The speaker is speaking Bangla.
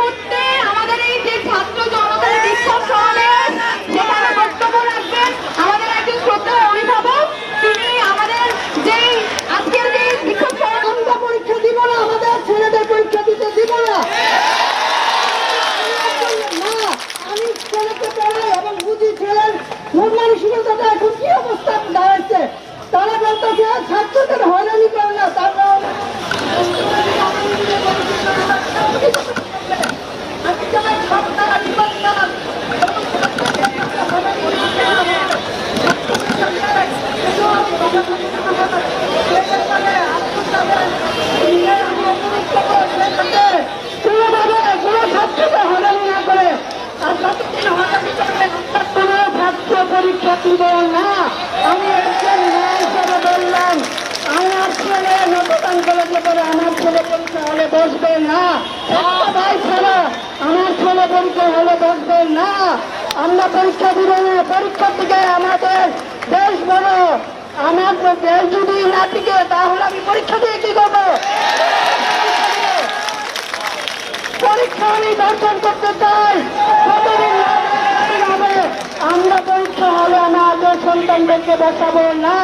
উঠতে আমি একজন বললাম আমার ছেলে নতুন কলেজে পড়ে আমার ছেলে পরীক্ষা হলে বসবে না ভাই ছাড়া আমার ছেলে পরীক্ষা হলে বসবে না আমরা পরীক্ষা দিব না পরীক্ষা থেকে আমাদের দেশ বড় আমার দেশ যদি না টিকে তাহলে আমি পরীক্ষা দিয়ে কি করব পরীক্ষা আমি দর্শন করতে চাই আমরা পরীক্ষা হলে সন্তানদেরকে বসাবো না।